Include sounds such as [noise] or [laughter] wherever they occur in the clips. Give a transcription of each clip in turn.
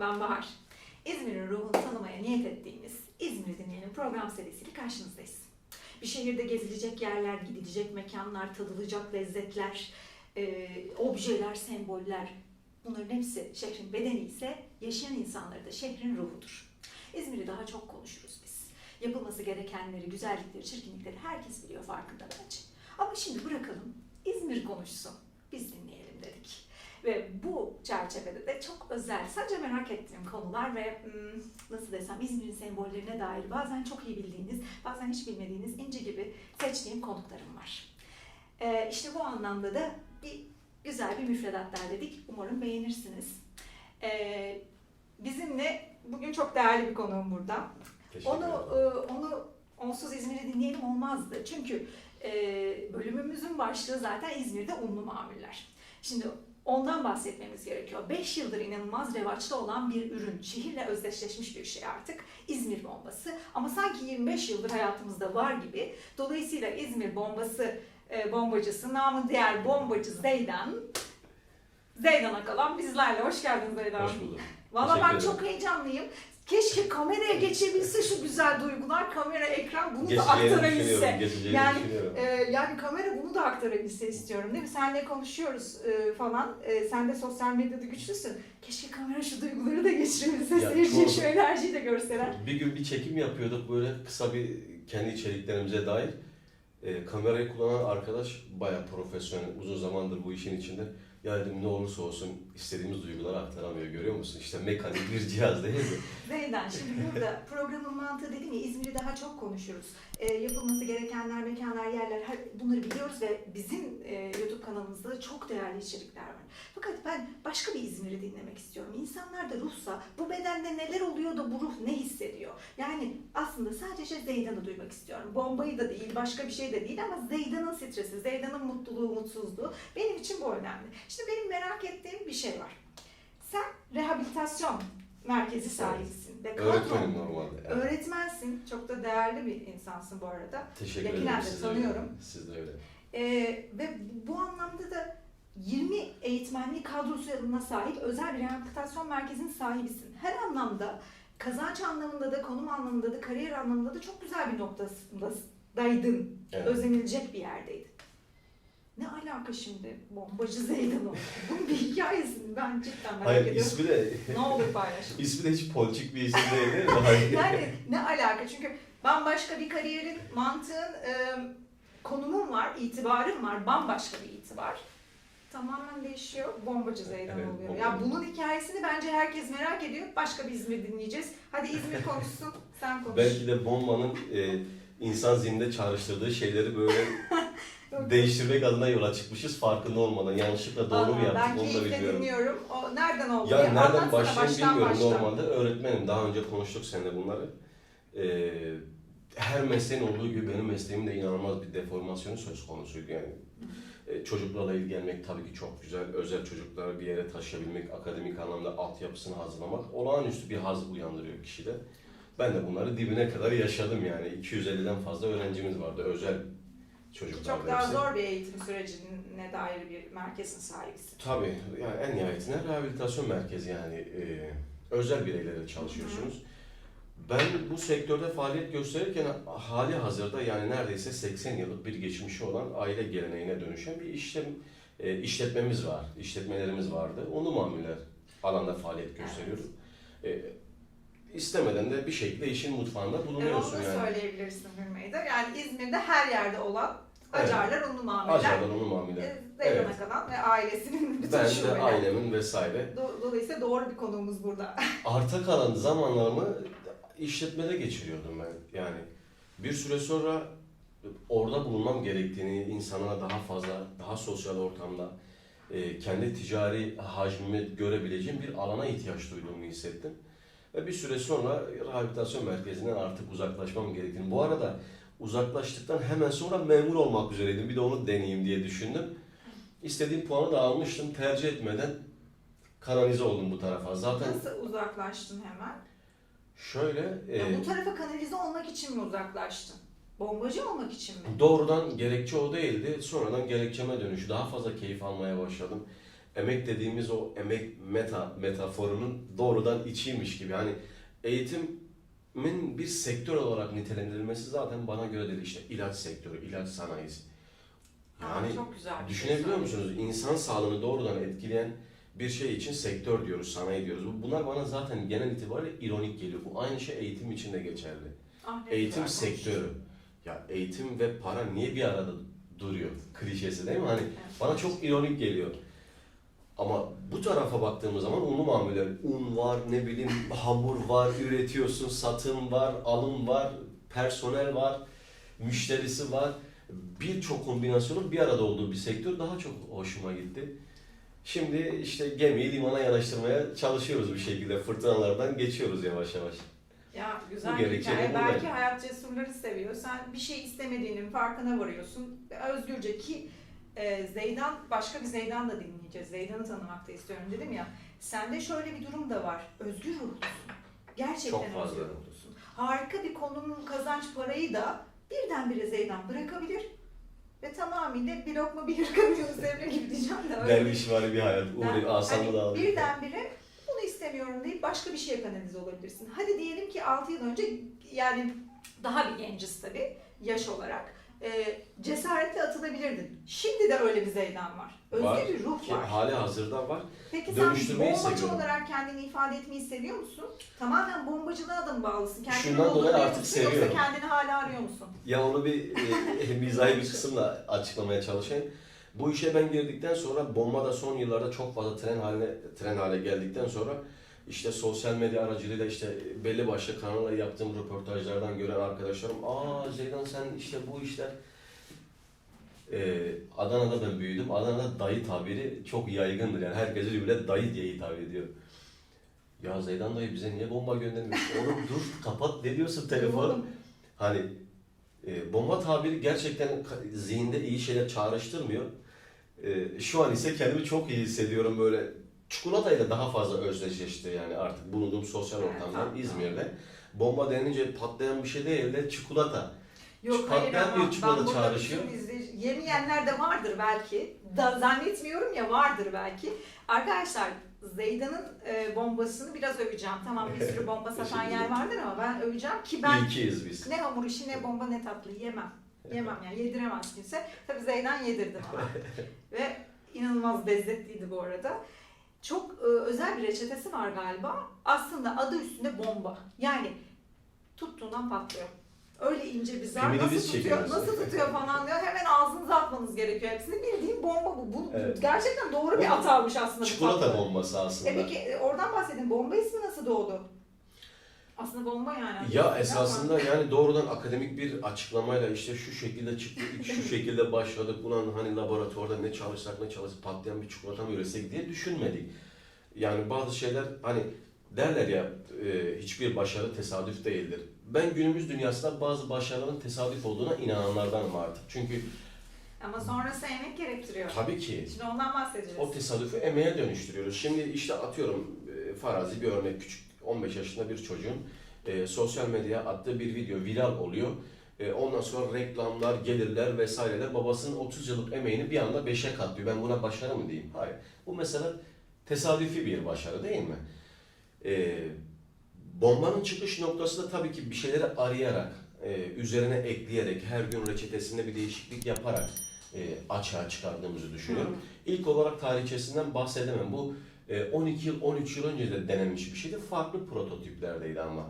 ben Bahar. İzmir'in ruhunu tanımaya niyet ettiğimiz İzmir'i dinleyelim program serisiyle karşınızdayız. Bir şehirde gezilecek yerler, gidilecek mekanlar, tadılacak lezzetler, e, objeler, semboller bunların hepsi şehrin bedeni ise yaşayan insanları da şehrin ruhudur. İzmir'i daha çok konuşuruz biz. Yapılması gerekenleri, güzellikleri, çirkinlikleri herkes biliyor farkında bence. Ama şimdi bırakalım İzmir konuşsun. Biz dinleyelim. Ve bu çerçevede de çok özel, sadece merak ettiğim konular ve hmm, nasıl desem İzmir'in sembollerine dair bazen çok iyi bildiğiniz, bazen hiç bilmediğiniz ince gibi seçtiğim konuklarım var. Ee, işte bu anlamda da bir güzel bir müfredat derledik. Umarım beğenirsiniz. Ee, bizimle bugün çok değerli bir konuğum burada. Onu e, onu onsuz İzmir'i dinleyelim olmazdı. Çünkü e, bölümümüzün başlığı zaten İzmir'de unlu mamuller. Şimdi ondan bahsetmemiz gerekiyor. 5 yıldır inanılmaz revaçta olan bir ürün. Şehirle özdeşleşmiş bir şey artık. İzmir bombası. Ama sanki 25 yıldır hayatımızda var gibi. Dolayısıyla İzmir bombası e, bombacısı, namı diğer bombacı Zeydan. Zeydan'a kalan bizlerle. Hoş geldin Zeydan. Hoş bulduk. Valla ben çok heyecanlıyım. Keşke kameraya geçebilse şu güzel duygular, kamera, ekran bunu da Geçeceğini aktarabilse. düşünüyorum. Geçeceğini Yani, düşünüyorum. Ee, yani kamera bunu da aktarabilse istiyorum değil mi? Senle konuşuyoruz e, falan. E, sen de sosyal medyada güçlüsün. Keşke kamera şu duyguları da geçirebilse. Ya, Seyirciye çok- şu enerjiyi de görseler. Bir gün bir çekim yapıyorduk böyle kısa bir kendi içeriklerimize dair. E, kamerayı kullanan arkadaş bayağı profesyonel, uzun zamandır bu işin içinde. Ya dedim ne olursa olsun istediğimiz duyguları aktaramıyor görüyor musun? İşte mekanik bir cihaz değil mi? [laughs] Zeydan şimdi burada programın mantığı dedim ya İzmir'i daha çok konuşuruz. E, yapılması gerekenler, mekanlar, yerler her- bunları biliyoruz ve bizim e, YouTube kanalımızda da çok değerli içerikler var. Fakat ben başka bir İzmir'i dinlemek istiyorum. İnsanlar da ruhsa bu bedende neler oluyor da bu ruh ne hissediyor? Yani aslında sadece Zeydan'ı duymak istiyorum. Bombayı da değil, başka bir şey de değil ama Zeydan'ın stresi, Zeydan'ın mutluluğu, mutsuzluğu benim için bu önemli. Şimdi benim merak ettiğim bir şey var. Sen rehabilitasyon merkezi sahibisin. Ve Öğretmenim normalde. Yani. Öğretmensin. Çok da değerli bir insansın bu arada. Teşekkür Yakinen ederim. de Siz de öyle. tanıyorum. Siz de öyle. Ee, ve bu anlamda da 20 eğitmenli kadrosuna sahip özel bir rehabilitasyon merkezinin sahibisin. Her anlamda kazanç anlamında da, konum anlamında da, kariyer anlamında da çok güzel bir noktasındaydın. Evet. Özenilecek bir yerdeydin. Ne alaka şimdi bombacı Zeydan oldu? Bunun bir hikayesini ben cidden merak Hayır ediyorum. ismi de Ne olur paylaş. ismi de hiç politik bir isim değil değil mi? Hayır. [laughs] Yani ne alaka? Çünkü bambaşka bir kariyerin, mantığın, e, konumun var, itibarın var, bambaşka bir itibar. Tamamen değişiyor, bombacı Zeydan Evet, oluyor. bomba. Ya bunun hikayesini bence herkes merak ediyor. Başka bir İzmir dinleyeceğiz. Hadi İzmir konuşsun, sen konuş. Belki de bombanın e, insan zihninde çağrıştırdığı şeyleri böyle. [laughs] değiştirmek adına yola çıkmışız farkında olmadan. Yanlışlıkla doğru mu yaptık Ben onu da keyifle bilmiyorum. dinliyorum. O nereden oldu? Ya nereden başlayayım bilmiyorum normalde. Öğretmenim daha önce konuştuk seninle bunları. Ee, her mesleğin olduğu gibi benim mesleğimin de inanılmaz bir deformasyonu söz konusuydu yani. Ee, çocuklarla ilgilenmek tabii ki çok güzel. Özel çocukları bir yere taşıyabilmek, akademik anlamda altyapısını hazırlamak olağanüstü bir haz uyandırıyor kişide. Ben de bunları dibine kadar yaşadım yani. 250'den fazla öğrencimiz vardı. Özel çocuklar Çok daha hepsi. zor bir eğitim sürecine dair bir merkezin sahibisin. Tabii yani en nihayetinde rehabilitasyon merkezi yani e, özel bireylerle çalışıyorsunuz. Ben bu sektörde faaliyet gösterirken hali hazırda yani neredeyse 80 yıllık bir geçmişi olan aile geleneğine dönüşen bir işlem e, işletmemiz var, işletmelerimiz vardı. Onu mamuller alanda faaliyet gösteriyoruz. E, istemeden de bir şekilde işin mutfağında Evet, onu bulunuyorsun da yani. söyleyebilirsin Hürmeyde. Yani İzmir'de her yerde olan Evet. Acarlar, unlu mamuller. Acardan onu mamuller. e, Zeydan'a Evet. kalan ve ailesinin bütün Ben de şubeleri. ailemin vesaire Do- Dolayısıyla doğru bir konuğumuz burada. [laughs] arta kalan zamanlarımı işletmede geçiriyordum ben. Yani bir süre sonra orada bulunmam gerektiğini, insana daha fazla, daha sosyal ortamda e, kendi ticari hacmimi görebileceğim bir alana ihtiyaç duyduğumu hissettim. Ve bir süre sonra rehabilitasyon merkezinden artık uzaklaşmam gerektiğini. Bu arada uzaklaştıktan hemen sonra memur olmak üzereydim. Bir de onu deneyeyim diye düşündüm. İstediğim puanı da almıştım. Tercih etmeden kanalize oldum bu tarafa. Zaten Nasıl uzaklaştın hemen? şöyle... Ya e, bu tarafa kanalize olmak için mi uzaklaştın? Bombacı olmak için mi? Doğrudan gerekçe o değildi. Sonradan gerekçeme dönüşü. Daha fazla keyif almaya başladım. emek dediğimiz o emek meta metaforunun doğrudan içiymiş gibi. Hani eğitimin bir sektör olarak nitelendirilmesi zaten bana göre değil. İşte ilaç sektörü, ilaç sanayisi. Yani Aa, çok güzel bir şey Düşünebiliyor söyledin. musunuz? İnsan sağlığını doğrudan etkileyen bir şey için sektör diyoruz, sanayi diyoruz. Bunlar bana zaten genel itibariyle ironik geliyor. Bu aynı şey eğitim için de geçerli. Ah, Eğitim güzel sektörü. Ya eğitim ve para niye bir arada duruyor? Klişesi değil mi? Hani konuştun. bana çok ironik geliyor. Ama bu tarafa baktığımız zaman unlu mamuller, un var, ne bileyim hamur var, üretiyorsun, satım var, alım var, personel var, müşterisi var. Birçok kombinasyonun bir arada olduğu bir sektör daha çok hoşuma gitti. Şimdi işte gemiyi limana yanaştırmaya çalışıyoruz bir şekilde. Fırtınalardan geçiyoruz yavaş yavaş. Ya güzel Bu bir hikaye. Belki hayat cesurları seviyor. Sen bir şey istemediğinin farkına varıyorsun. Özgürce ki e, Zeydan, başka bir Zeydan da dinleyeceğiz. Zeydan'ı tanımak da istiyorum dedim ya. Sende şöyle bir durum da var. Özgür ruhlusun. Gerçekten Çok fazla. özgür ruhlusun. Harika bir konunun kazanç parayı da birdenbire Zeydan bırakabilir. Ve tamamıyla bir lokma bir hırkamıyor üzerine gibi diyeceğim de öyle. Derviş var bir hayat. Uğrayıp asamı hani da birdenbire bunu istemiyorum deyip başka bir şeye kanalize olabilirsin. Hadi diyelim ki 6 yıl önce yani daha bir genciz tabii yaş olarak e, cesaretle atılabilirdin. Şimdi de öyle bir Zeydan var. Özgür Var. bir ruh Ki var. hali hazırda var. Peki sen dönüştürmeyi bombacı seviyorum. olarak kendini ifade etmeyi seviyor musun? Tamamen bombacılığa da mı bağlısın? Kendini Şundan dolayı artık musun Yoksa seviyorum. kendini hala arıyor musun? Ya onu bir [laughs] e, mizahi bir kısımla açıklamaya çalışayım. Bu işe ben girdikten sonra bomba da son yıllarda çok fazla tren haline tren hale geldikten sonra işte sosyal medya aracılığıyla işte belli başlı kanalla yaptığım röportajlardan gören arkadaşlarım aa Zeydan sen işte bu işler Ee, Adana'da ben büyüdüm. Adana'da dayı tabiri çok yaygındır. Yani herkes birbirine dayı diye hitap ediyor. Ya Zeydan dayı bize niye bomba göndermiş? [laughs] Oğlum dur kapat ne diyorsun telefon? Oğlum, Hani e, bomba tabiri gerçekten zihinde iyi şeyler çağrıştırmıyor. E, şu an ise kendimi çok iyi hissediyorum böyle. Çikolatayla daha fazla özdeşleşti yani artık bulunduğum sosyal Evet, ortamda tamam. İzmir'de. Bomba denince patlayan bir şey değil de çikolata. Yok hayır ama bir çikolata ben çağrışıyor. izleyici- yemeyenler de vardır belki. Da, zannetmiyorum ya vardır belki. Arkadaşlar Zeydan'ın e, bombasını biraz öveceğim. Tamam bir sürü bomba [laughs] satan yer vardır ama ben öveceğim ki ben İlkiyiz biz. ne hamur işi ne bomba ne tatlı yemem. Yemem yani yediremez kimse. Tabii Zeydan yedirdi bana. [laughs] Ve inanılmaz lezzetliydi bu arada. Çok e, özel bir reçetesi var galiba. Aslında adı üstünde bomba. Yani tuttuğundan patlıyor. Öyle ince bir zar. Filmini Nasıl biz tutuyor, çekiyoruz. nasıl tutuyor falan diyor. Hemen ağzınıza atmanız gerekiyor hepsini. Bildiğin bomba bu. bu Evet. Gerçekten doğru bir atarmış aslında. bu Çikolata tatlı. bombası aslında. E peki e, oradan bahsedin. Bomba ismi nasıl doğdu? Aslında bomba yani. Ya Ama- esasında yani doğrudan akademik bir açıklamayla işte şu şekilde çıktık, şu [laughs] şekilde başladık. Ulan hani laboratuvarda ne çalışsak ne çalışsak patlayan bir çikolata mı üretsek diye düşünmedik. Yani bazı şeyler hani derler ya e, hiçbir başarı tesadüf değildir. Ben günümüz dünyasında bazı başarıların tesadüf olduğuna inananlardanım artık. Çünkü Ama sonrası emek gerektiriyor. tabii ki Şimdi ondan bahsedeceğiz. o tesadüfü emeğe dönüştürüyoruz. Şimdi işte atıyorum e, farazi bir örnek küçük 15 yaşında bir çocuğun e, sosyal medyaya attığı bir video viral oluyor. E, ondan sonra reklamlar, gelirler vesaireler babasının 30 yıllık emeğini bir anda 5'e katlıyor. Ben buna başarı mı diyeyim? Hayır. Bu mesela tesadüfi bir başarı değil mi? E, bombanın çıkış noktası da tabii ki bir şeyleri arayarak, e, üzerine ekleyerek, her gün reçetesinde bir değişiklik yaparak e, açığa çıkardığımızı düşünüyorum. İlk olarak tarihçesinden bahsedemem. Bu 12 yıl, 13 yıl önce de denenmiş bir şeydi. Farklı prototiplerdeydi ama.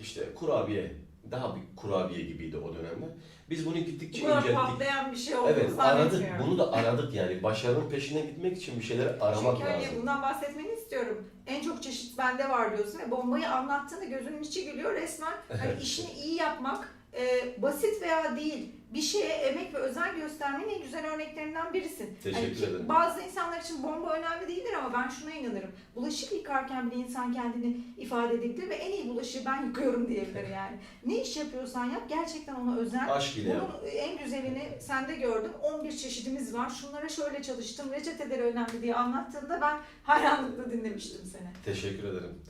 İşte kurabiye, daha bir kurabiye gibiydi o dönemde. Biz bunu Bu gittikçe kadar incelttik. patlayan bir şey olduğunu Evet, aradık. Bunu da aradık yani. Başarının peşinden gitmek için bir şeyleri aramak Çünkü hani lazım. bundan bahsetmeni istiyorum. En çok çeşit bende var diyorsun ve bombayı anlattığında gözünün içi gülüyor. Resmen hani işini iyi yapmak e, basit veya değil bir şeye emek ve özen göstermenin en güzel örneklerinden birisin. Teşekkür Hani ki ederim. Bazı insanlar için bomba önemli değildir ama ben şuna inanırım. Bulaşık yıkarken bile insan kendini ifade edebilir ve en iyi bulaşığı ben yıkıyorum diyebilir [laughs] yani. Ne iş yapıyorsan yap gerçekten ona özen. Aşk ile yap. Bunun en güzelini sende gördüm. 11 çeşidimiz var. Şunlara şöyle çalıştım. Reçeteleri önemli diye anlattığında ben hayranlıkla dinlemiştim seni. Teşekkür ederim.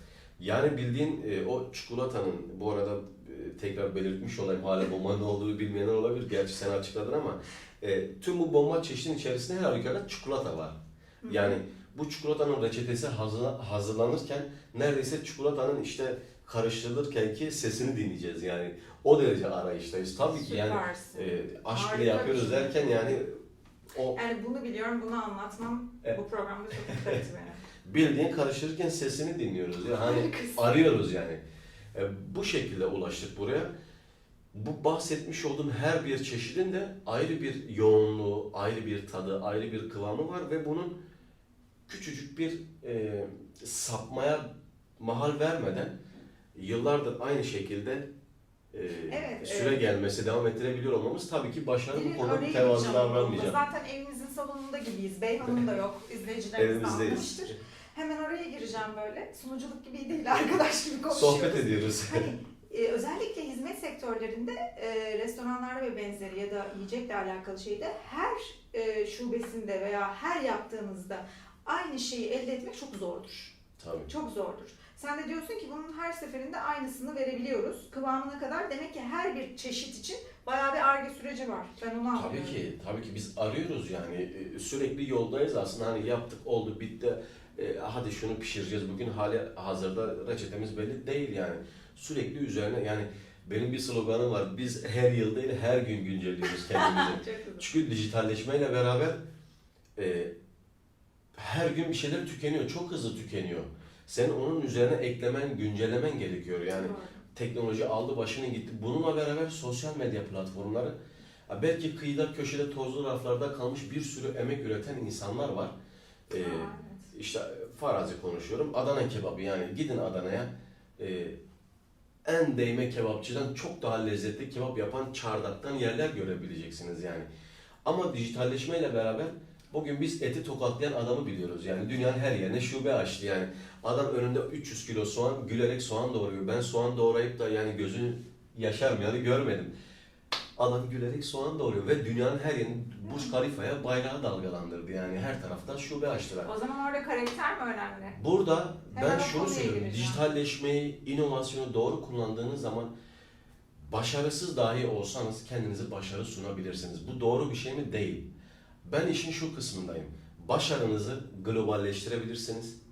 Yani bildiğin e, o çikolatanın bu arada e, tekrar belirtmiş olayım hala bomba ne olduğunu bilmeyenler olabilir. Gerçi sen açıkladın ama e, tüm bu bomba çeşidinin içerisinde her halükarda çikolata var. Yani bu çikolatanın reçetesi hazır- hazırlanırken neredeyse çikolatanın işte karıştırılırken ki sesini dinleyeceğiz yani. O derece arayıştayız. Tabii ki yani Süpersin. e, aşk Harika bile yapıyoruz şey. derken yani o Yani bunu biliyorum, bunu anlatmam bu programda çok etti beni. Bildiğin karıştırırken sesini dinliyoruz ya hani arıyoruz yani. E, bu şekilde ulaştık buraya. Bu bahsetmiş olduğum her bir çeşidin de ayrı bir yoğunluğu, ayrı bir tadı, ayrı bir kıvamı var ve bunun küçücük bir e, sapmaya mahal vermeden yıllardır aynı şekilde e, Evet, süre evet. gelmesi, devam ettirebiliyor olmamız tabii ki başarı bu Direkt konuda tevazu bu davranmayacağım. Zaten evimizin salonunda gibiyiz. Beyhan'ın da yok. İzleyicilerimiz anlamıştır. Hemen oraya gireceğim böyle. Sunuculuk gibi değil, [laughs] arkadaş gibi konuşuyoruz. Sohbet ediyoruz. Hani [laughs] e, özellikle hizmet sektörlerinde e, restoranlarda ve benzeri ya da yiyecekle alakalı şeyde her e, şubesinde veya her yaptığınızda aynı şeyi elde etmek çok zordur. tabii. Çok zordur. Sen de diyorsun ki bunun her seferinde aynısını verebiliyoruz. Kıvamına kadar demek ki her bir çeşit için bayağı bir arge süreci var. Ben onu anlıyorum. Tabii ki, tabii ki biz arıyoruz yani E, sürekli yoldayız aslında hani yaptık oldu bitti E, hadi şunu pişireceğiz bugün hali hazırda reçetemiz belli değil yani sürekli üzerine yani benim bir sloganım var biz her yıl değil her gün güncelliyoruz kendimizi. [laughs] Çünkü dijitalleşmeyle beraber e, her gün bir şeyler tükeniyor çok hızlı tükeniyor. Senin onun üzerine eklemen, güncellemen gerekiyor yani Doğru. teknoloji aldı başını gitti. Bununla beraber sosyal medya platformları belki kıyıda köşede tozlu raflarda kalmış bir sürü emek üreten insanlar var. Ee. İşte farazi konuşuyorum. Adana kebabı yani gidin Adana'ya e, en değme kebapçıdan çok daha lezzetli kebap yapan çardaktan yerler görebileceksiniz yani. Ama dijitalleşmeyle beraber bugün biz eti tokatlayan adamı biliyoruz. Yani dünyanın her yerine şube açtı yani. Adam önünde 300 kilo soğan gülerek soğan doğruyor. Ben soğan doğrayıp da yani gözünü yaşarmayanı görmedim. Adam gülerek soğan doğruyor ve dünyanın her yerinde Burj Khalifa'ya bayrağı dalgalandırdı yani her tarafta şube açtılar. O zaman orada karakter mi önemli? Burada Hemen ben o şunu konuya söylüyorum. gireceğim. Dijitalleşmeyi, inovasyonu doğru kullandığınız zaman başarısız dahi olsanız kendinize başarı sunabilirsiniz. Bu doğru bir şey mi? Değil. Ben işin şu kısmındayım. Başarınızı globalleştirebilirsiniz.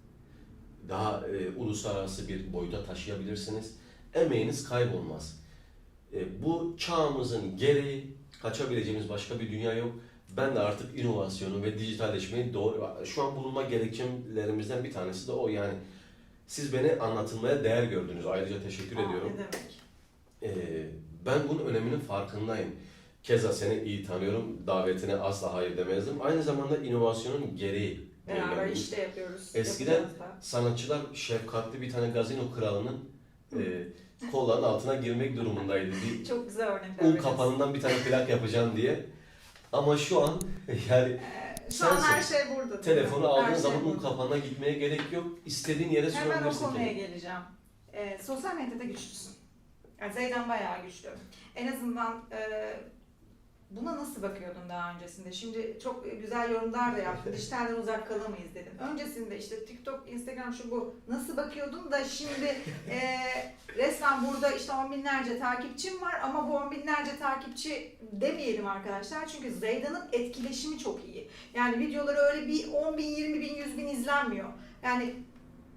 Daha e, uluslararası bir boyuta taşıyabilirsiniz. Emeğiniz kaybolmaz. E, bu çağımızın gereği, kaçabileceğimiz başka bir dünya yok. Ben de artık inovasyonu ve dijitalleşmeyi doğru, şu an bulunma gerekçelerimizden bir tanesi de o yani. Siz beni anlatılmaya değer gördünüz. Ayrıca teşekkür Aa, ediyorum. Ne demek? Ee, ben bunun öneminin farkındayım. Keza seni iyi tanıyorum. Davetine asla hayır demezdim. Aynı zamanda inovasyonun gereği. Beraber Yani işte yapıyoruz. Eskiden-. Sanatçılar şefkatli bir tane gazino kralının e, kollarının altına girmek durumundaydı. Bir [laughs] Çok güzel örnekler. un veriyorsun. kapanından bir tane plak yapacağım diye. Ama şu an [laughs] yani Ee, Şu an her şey burada. değil telefonu aldığın şey zaman un burada. kapanına gitmeye gerek yok. İstediğin yere Hemen o sürabilirsin konuya geleceğim. Ee, sosyal medyada güçlüsün. Yani Zeydan bayağı güçlü. En azından e, buna nasıl bakıyordun daha öncesinde? Şimdi çok güzel yorumlar da yaptın. [laughs] Dijitalden uzak kalamayız dedin. Öncesinde işte TikTok, Instagram şu bu nasıl bakıyordun da şimdi [laughs] e, resmen burada işte on binlerce takipçim var ama bu on binlerce takipçi demeyelim arkadaşlar. Çünkü Zeydan'ın etkileşimi çok iyi. Yani videoları öyle bir 10 bin, 20 bin, 100 bin izlenmiyor. Yani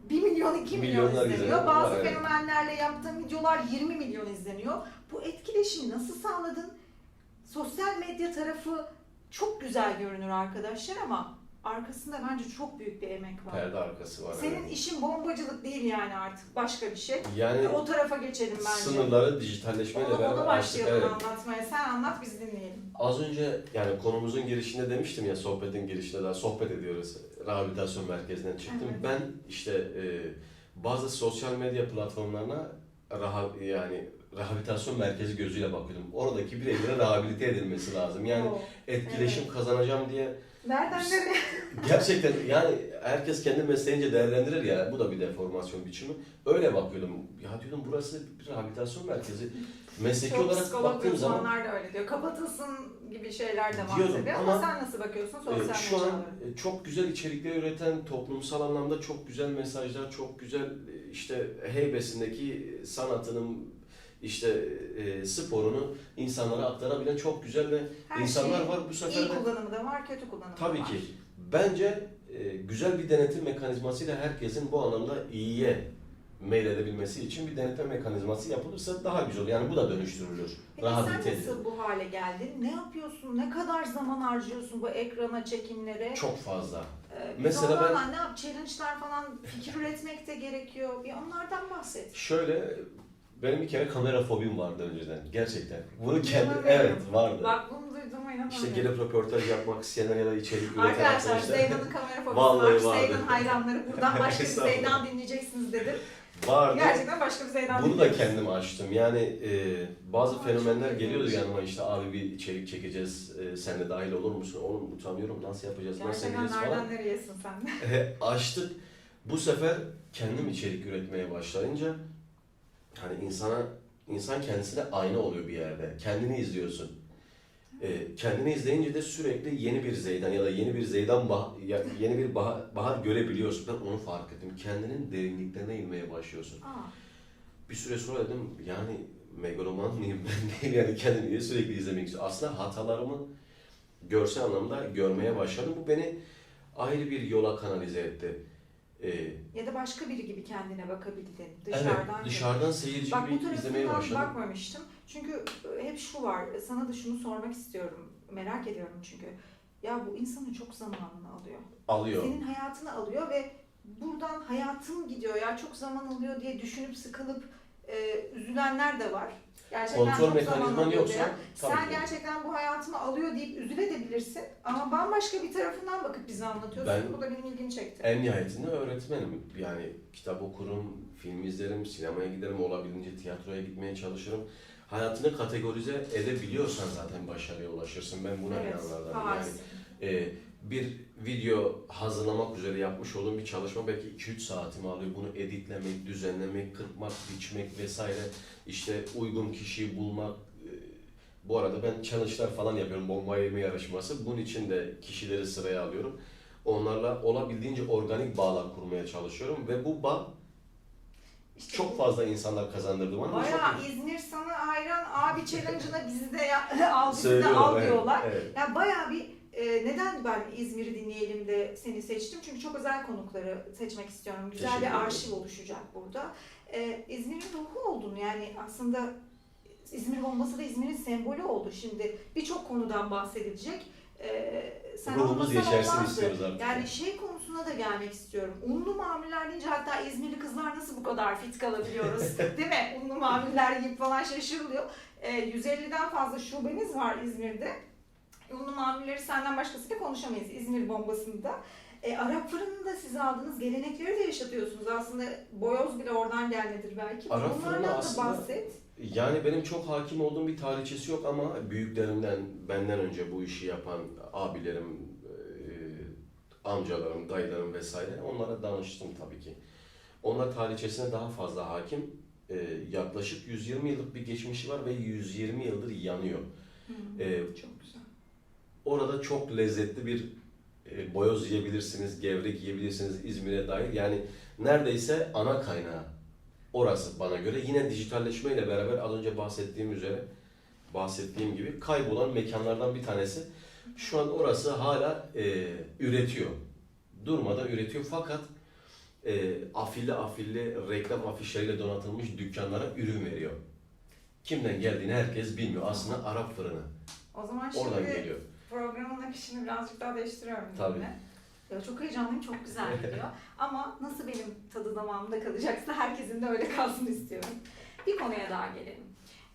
1 milyon, 2 milyon Milyonlar izleniyor. izleniyor, Bazı evet. fenomenlerle yaptığım videolar 20 milyon izleniyor. Bu etkileşimi nasıl sağladın? Sosyal medya tarafı çok güzel görünür arkadaşlar ama arkasında bence çok büyük bir emek var. Perde arkası var. Senin evet. işin bombacılık değil yani artık başka bir şey. Yani O tarafa geçelim bence. sınırları dijitalleşmeyle Onu, beraber onu artık başlayalım evet. anlatmaya. Sen anlat biz dinleyelim. Az önce yani konumuzun girişinde demiştim ya sohbetin girişinde daha sohbet ediyoruz. Rehabilitasyon merkezinden çıktım. Evet. Ben işte e, bazı sosyal medya platformlarına raha, yani rehabilitasyon merkezi gözüyle bakıyordum. Oradaki bireylere rehabilite edilmesi lazım. Yani Oo. etkileşim kazanacağım diye Nereden nereye? [laughs] gerçekten yani herkes kendi mesleğince değerlendirir ya bu da bir deformasyon biçimi. Öyle bakıyordum. Ya diyordum burası bir rehabilitasyon merkezi. Mesleki Çok olarak baktığım zaman uzmanlar da öyle diyor. Kapatılsın gibi şeyler de tabii ama, ama, sen nasıl bakıyorsun sosyal Ee, şu an mecralara? e, çok güzel içerikler üreten, toplumsal anlamda çok güzel mesajlar, çok güzel e, işte heybesindeki sanatının işte e, sporunu insanlara aktarabilen çok güzel ve Her insanlar şeyin var bu sefer iyi de kullanımı da var, kötü kullanımı da tabii var. ki bence e, güzel bir denetim mekanizmasıyla herkesin bu anlamda iyiye meyledebilmesi için bir denetim mekanizması yapılırsa daha güzel. Yani bu da dönüştürülür. Peki Rehabilite sen nasıl bu hale geldin? Ne yapıyorsun? Ne kadar zaman harcıyorsun bu ekrana, çekimlere? Çok fazla. Ee, Mesela ben... ne yap? Challenge'lar falan fikir üretmek de gerekiyor. Bir onlardan bahset. Şöyle benim bir kere kamera fobim vardı önceden. Gerçekten. Bunu kendi evet vardı. Bak bunu duyduğuma inanamıyorum. İşte gelip röportaj yapmak isteyenler ya da içerik üreten Arkadaşlar arkadaşlar. Zeyna'nın kamera fobisi Vallahi var. vardı. Zeyna'nın hayranları. Buradan başka bir. Zeydan dinleyeceksiniz dedim. Vardı. Gerçekten başka bir Zeydan Bunu da kendim açtım. Yani e, bazı Aa, fenomenler çok geliyordu yanıma işte abi bir içerik çekeceğiz. E, sen de dahil olur musun? Oğlum utanıyorum nasıl yapacağız? Nasıl Gerçekten edeceğiz falan. nereden nereyesin sen? [laughs] E, açtık. Bu sefer kendim içerik üretmeye başlayınca hani insana insan kendisine ayna oluyor bir yerde. Kendini izliyorsun. E, kendini izleyince de sürekli yeni bir Zeydan ya da yeni bir Zeydan bah, ya, yeni bir bahar, bahar görebiliyorsun. Ben onu fark ettim. Kendinin derinliklerine inmeye başlıyorsun. Aa, Bir süre sonra dedim yani megaloman mıyım ben [laughs] değil yani kendimi sürekli izlemek istiyorum. Aslında hatalarımı görsel anlamda görmeye başladım. Bu beni ayrı bir yola kanalize etti. Ee, ya da başka biri gibi kendine bakabildin. evet, Dışarıdan. dışarıdan seyirci Bak bu gibi izlemeye tarafından başladım. bakmamıştım. Çünkü hep şu var. Sana da şunu sormak istiyorum. Merak ediyorum çünkü. Ya bu insanın çok zamanını alıyor. Alıyor. Senin hayatını alıyor ve buradan hayatım gidiyor ya çok zaman alıyor diye düşünüp sıkılıp e, üzülenler de var. Gerçekten Kontrol mekanizman yoksa diye. tabii Sen ki. gerçekten bu hayatımı alıyor deyip üzülebilirsin ama bambaşka bir tarafından bakıp bize anlatıyorsun. Ben- Bu da benim ilgimi çekti. En nihayetinde öğretmenim. Yani kitap okurum, film izlerim, sinemaya giderim, olabildiğince tiyatroya gitmeye çalışırım. Hayatını kategorize edebiliyorsan zaten başarıya ulaşırsın. Ben buna evet, inananlardanım. Yani harikasın. Ee, bir video hazırlamak üzere yapmış olduğum bir çalışma belki 2-3 saatimi alıyor. Bunu editlemek, düzenlemek, kırpmak, biçmek vesaire. İşte uygun kişiyi bulmak. Ee, Bu arada ben challenge'lar falan yapıyorum. Bomba yeme yarışması. Bunun için de kişileri sıraya alıyorum. Onlarla olabildiğince organik bağlar kurmaya çalışıyorum ve bu bağ İşte çok fazla insanlar kazandırdı bana. Çok- İzmir sana hayran abi challenge'ına bizi de [laughs] al bizi de al evet, diyorlar. evet. Ya bayağı bir e, neden ben İzmir'i dinleyelim de seni seçtim? Çünkü çok özel konukları seçmek istiyorum. Güzel bir arşiv oluşacak burada. E, İzmir'in ruhu oldun yani aslında İzmir bombası da İzmir'in sembolü oldu. Şimdi birçok konudan bahsedilecek. E, sen Ruhumuz olmazdı. istiyoruz artık. Yani şey konusuna da gelmek istiyorum. Unlu mamuller deyince hatta İzmirli kızlar nasıl bu kadar fit kalabiliyoruz [laughs] değil mi? Unlu mamuller yiyip falan şaşırılıyor. E, 150'den fazla şubeniz var İzmir'de. Unlu mamulleri senden başkasıyla konuşamayız İzmir bombasında. E, Arap fırınında siz aldığınız gelenekleri de yaşatıyorsunuz. Aslında boyoz bile oradan gelmedir belki. Arap fırını da aslında- bahset. Yani benim çok hakim olduğum bir tarihçesi yok ama büyüklerimden, benden önce bu işi yapan abilerim, e, amcalarım, dayılarım vesaire onlara danıştım tabii ki. Onlar tarihçesine daha fazla hakim. E, yaklaşık 120 yıllık bir geçmişi var ve 120 yıldır yanıyor. E, Çok güzel. Orada çok lezzetli bir e, boyoz yiyebilirsiniz, gevrek yiyebilirsiniz İzmir'e dair. Yani neredeyse ana kaynağı orası bana göre. Yine dijitalleşmeyle beraber az önce bahsettiğim üzere, bahsettiğim gibi kaybolan mekanlardan bir tanesi. Şu an orası hala e, üretiyor. Durmadan üretiyor fakat e, afilli afilli reklam afişleriyle donatılmış dükkanlara ürün veriyor. Kimden geldiğini herkes bilmiyor. Aslında Arap fırını. O zaman şimdi Oradan geliyor. Programın akışını birazcık daha değiştiriyorum. Tabii. yine. Ya çok heyecanlıyım, çok güzel gidiyor. Ama nasıl benim tadı damağımda kalacaksa herkesin de öyle kalsın istiyorum. Bir konuya daha gelelim.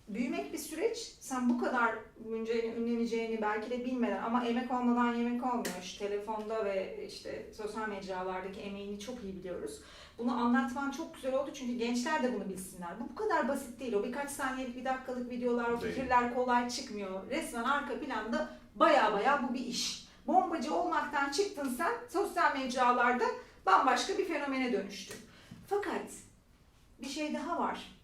Büyümek bir süreç. Sen bu kadar büyüneceğini, ünleneceğini belki de bilmeden ama emek olmadan yemek olmuyor. Şu telefonda ve işte sosyal mecralardaki emeğini çok iyi biliyoruz. Bunu anlatman çok güzel oldu çünkü gençler de bunu bilsinler. Bu bu kadar basit değil. O birkaç saniyelik, bir dakikalık videolar, o fikirler kolay çıkmıyor. Resmen arka planda baya baya bu bir iş. Bombacı olmaktan çıktın sen sosyal mecralarda bambaşka bir fenomene dönüştün. Fakat bir şey daha var.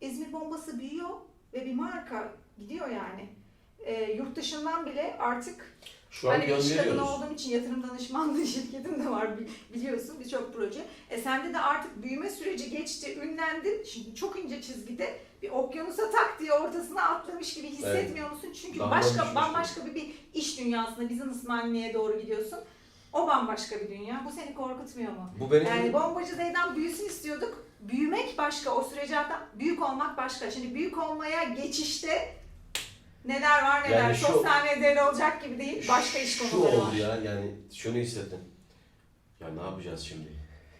İzmir bombası büyüyor ve bir marka gidiyor yani. E, yurt dışından bile artık Şu an hani iş kadını gönderiyoruz. olduğum için yatırım danışmanlığı [laughs] şirketim de var bi- biliyorsun birçok proje. E sende de artık büyüme süreci geçti, ünlendin. Şimdi çok ince çizgide bir okyanusa tak diye ortasına atlamış gibi hissetmiyor musun? Çünkü Daha başka düşmüş bambaşka bir, bir iş dünyasında businessmanliğe doğru gidiyorsun. O bambaşka bir dünya. Bu seni korkutmuyor mu? Bu benim Yani bombacı Zeydan büyüsün istiyorduk. Büyümek başka, o süreci hatta büyük olmak başka. Şimdi büyük olmaya geçişte neler var neler. Yani şu- Sosyal medyada olacak gibi değil. Başka iş şu konuları oldu var. ya yani şunu hissettim. Ya ne yapacağız şimdi?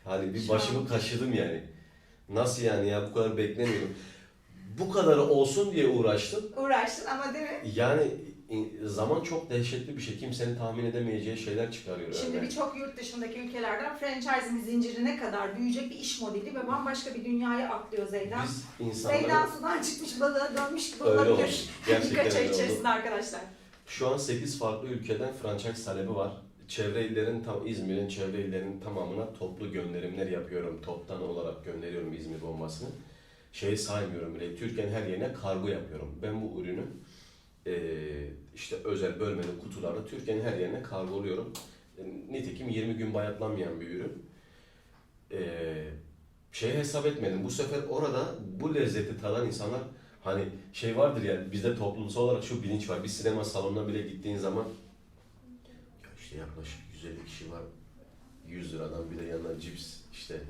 Hani bir Şu başımı kaşıdım yani. Nasıl yani ya bu kadar beklemiyordum. Bu kadar olsun diye uğraştım. Uğraştın ama değil mi? Yani zaman çok dehşetli bir şey. Kimsenin tahmin edemeyeceği şeyler çıkarıyor. Şimdi birçok yurt dışındaki ülkelerden franchising zincirine kadar büyüyecek bir iş modeli ve bambaşka bir dünyaya atlıyor Zeydan. Biz insanları Zeydan sudan çıkmış balığa dönmüş gibi olabilir. [laughs] Birkaç ay öyle oldu. içerisinde arkadaşlar. Şu an 8 farklı ülkeden franchise talebi var. Çevre illerin tam İzmir'in çevre illerinin tamamına toplu gönderimler yapıyorum. Toptan olarak gönderiyorum İzmir bombasını. Şeyi saymıyorum bile. Türkiye'nin her yerine kargo yapıyorum. Ben bu ürünü eee, işte özel bölmeli kutularla Türkiye'nin her yerine kargoluyorum. E, Nitekim 20 gün bayatlanmayan bir ürün. Eee şey hesap etmedim. Bu sefer orada bu lezzeti tadan insanlar Hani şey vardır ya bizde toplumsal olarak şu bilinç var. Bir sinema salonuna bile gittiğin zaman ya işte yaklaşık 150 kişi var. 100 liradan bir de yanına cips işte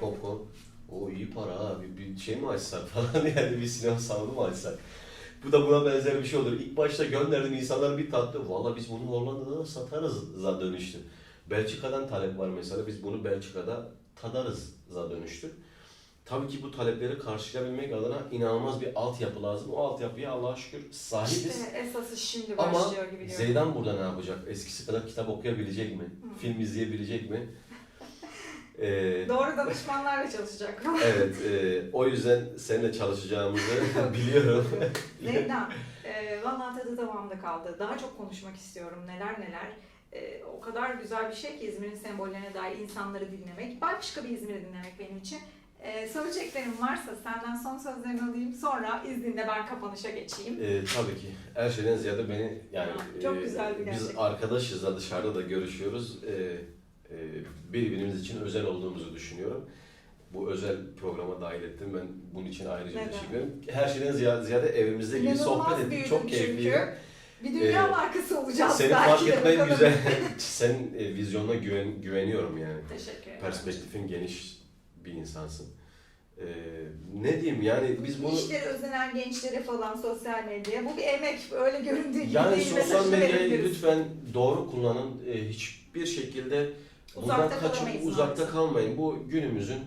popcorn. O iyi para ha. Bir, bir şey mi açsak [laughs] falan yani bir sinema salonu mu açsak? Bu da buna benzer bir şey olur. İlk başta gönderdim insanlar bir tatlı. Valla biz bunu Hollanda'da da satarız za dönüştü. Belçika'dan talep var mesela. Biz bunu Belçika'da tadarız za dönüştü. Tabii ki bu talepleri karşılayabilmek adına inanılmaz bir altyapı lazım. O altyapıya Allah'a şükür sahibiz. İşte esası şimdi Ama başlıyor gibi diyorum. Zeydan burada ne yapacak? Eskisi kadar kitap okuyabilecek mi? Hı. Film izleyebilecek mi? Ee, Doğru danışmanlarla çalışacak. [laughs] evet, e, o yüzden seninle çalışacağımızı [laughs] biliyorum. Zeydan, [laughs] e, valla tadı damağımda kaldı. Daha çok konuşmak istiyorum. Neler neler. E, o kadar güzel bir şey ki İzmir'in sembollerine dair insanları dinlemek. Başka bir İzmir'i dinlemek benim için. E, söyleyeceklerim varsa senden son sözlerini alayım. Sonra izninle ben kapanışa geçeyim. Ee, tabii ki. Her şeyden ziyade beni yani Ha, çok e, güzeldi biz gerçekten. arkadaşız da dışarıda da görüşüyoruz. E, birbirimiz için özel olduğumuzu düşünüyorum. Bu özel programa dahil ettim. Ben bunun için ayrıca Neden? teşekkür ederim. Her şeyden ziyade, ziyade evimizde gibi sohbet ettik. Çok çünkü. keyifliydi. Bir dünya Ee, markası olacağız Seni belki fark etmen güzel. [laughs] Senin e, vizyonuna güven, güveniyorum yani. Teşekkür ederim. Perspektifin geniş bir insansın. Ee, ne diyeyim yani biz bunu... İşleri özenen gençlere falan sosyal medya. Bu bir emek. Öyle göründüğü gibi Yani değil. sosyal Mesajını medyayı lütfen doğru kullanın. Ee, hiçbir şekilde buradan Uzakta kaçıp kalamayız uzakta maalesef. kalmayın. Bu günümüzün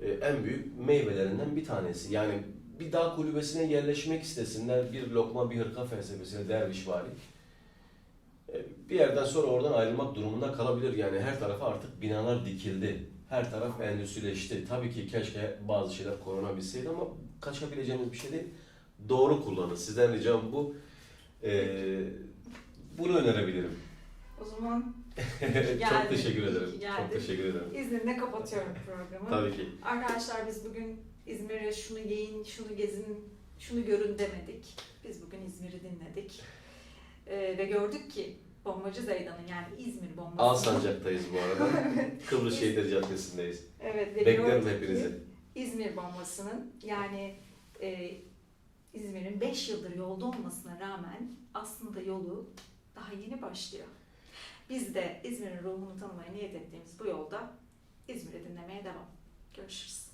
e, en büyük meyvelerinden bir tanesi. Yani bir dağ kulübesine yerleşmek istesinler. Bir lokma bir hırka felsefesine derviş vari. E, Bir yerden sonra oradan ayrılmak durumunda kalabilir. Yani her tarafa artık binalar dikildi. Her taraf endüstrileşti. Tabii ki keşke bazı şeyler korunabilseydi ama kaçabileceğimiz bir şey değil. Doğru kullanın. Sizden ricam bu. Ee, bunu önerebilirim. O zaman Çok geldin. teşekkür İyi ederim. ki geldin. Çok teşekkür ederim. izninle kapatıyorum programı. Tabii ki. Arkadaşlar biz bugün İzmir'e şunu yiyin, şunu gezin, şunu görün demedik. Biz bugün İzmir'i dinledik. Ee, ve gördük ki Bombacı Zeydan'ın yani İzmir bombası. Alsancak'tayız bu arada. [laughs] Kıbrıs Şehitleri Caddesi'ndeyiz. Evet ve Beklerim gördük ki hepinizi. İzmir bombasının yani e, İzmir'in 5 yıldır yolda olmasına rağmen aslında yolu daha yeni başlıyor. Biz de İzmir'in ruhunu tanımaya niyet ettiğimiz bu yolda İzmir'i dinlemeye devam. Görüşürüz.